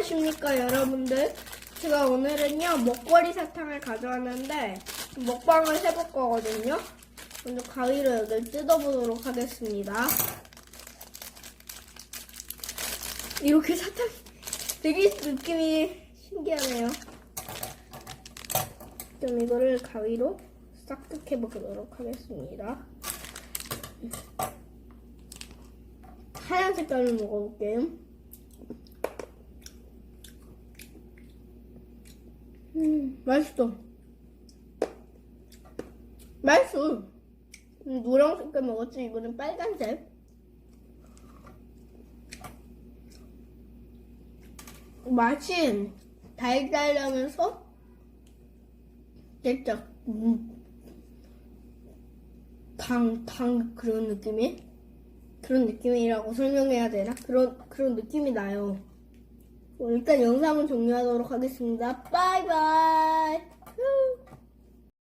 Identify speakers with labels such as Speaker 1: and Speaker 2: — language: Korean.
Speaker 1: 안녕하십니까 여러분들. 제가 오늘은요 먹거리 사탕을 가져왔는데 먹방을 해볼 거거든요. 먼저 가위로 여기를 뜯어보도록 하겠습니다. 이렇게 사탕이 되게 느낌이 신기하네요. 그럼 이거를 가위로 싹둑 해보도록 하겠습니다. 하얀 색깔을 먹어볼게요 음, 맛있어. 맛있어. 음, 노란색깔 먹었지, 이거는 빨간색. 맛이 달달하면서 살짝 음, 당, 당 그런 느낌이? 그런 느낌이라고 설명해야 되나? 그런, 그런 느낌이 나요. 어, 일단 영상은 종료하도록 하겠습니다. 바이바이.